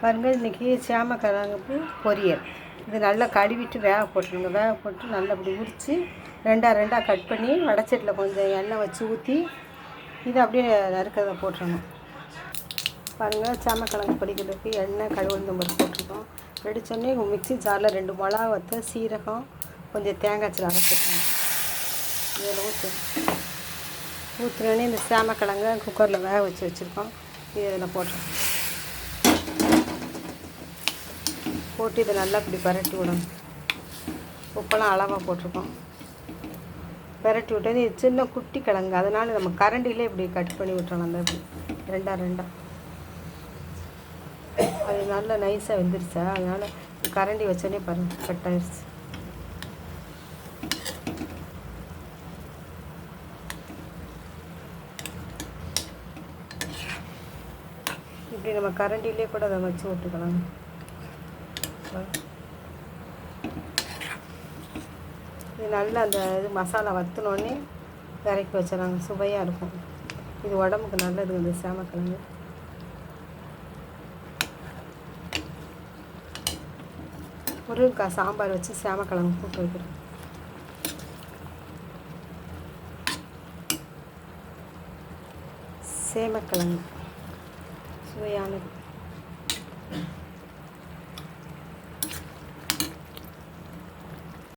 பாருங்கள் இன்றைக்கி சேமக்கிழங்கு பொரியல். இது நல்லா கழுவிட்டு வேக போட்டுருங்க. வேக போட்டு நல்லா இப்படி உரித்து ரெண்டாக ரெண்டாக கட் பண்ணி வடச்சட்டில் கொஞ்சம் எண்ணெய் வச்சு ஊற்றி இதை அப்படியே நறுக்கிறத போட்டுருணும் பாருங்கள் சேமக்கிழங்கு பொடிக்கிறதுக்கு எண்ணெய் கழுவுந்தம் மாதிரி போட்டிருக்கோம். வெடிச்சோடனே மிக்ஸி ஜாரில் ரெண்டு மிளகா வத்த சீரகம் கொஞ்சம் தேங்காய் சில அரைச்சிருக்கோம். இதில் ஊற்று ஊற்றுனோடனே இந்த சேமக்கிழங்க குக்கரில் வேக வச்சு வச்சுருக்கோம். இது இதில் போட்டுருக்கோம் போட்டு இதை நல்லா இப்படி பரட்டி விடணும். உப்பெல்லாம் அளவாக போட்டிருக்கோம். பரட்டி விட்டது. இது சின்ன குட்டி கிழங்கு. அதனால் நம்ம கரண்டிலே இப்படி கட் பண்ணி விட்டுறோம் அந்த இப்படி ரெண்டா ரெண்டா. அது நல்லா நைஸாக வெந்துருச்சா? அதனால் கரண்டி வச்சோடனே பாருங்கள் கட் ஆயிடுச்சு இப்படி நம்ம கரண்டிலே கூட அதை வச்சு விட்டுக்கலாம். இது நல்லா அந்த இது மசாலா வற்றினோடனே இறக்கி வச்சிடறாங்க. சுவையாக இருக்கும். இது உடம்புக்கு நல்லது இந்த சேமக்கிழங்கு முருங்கைக்காய் சாம்பார் வச்சு சேமக்கிழங்கு கூட்டு வைக்கிறேன். சேமக்கிழங்கு சுவையானது.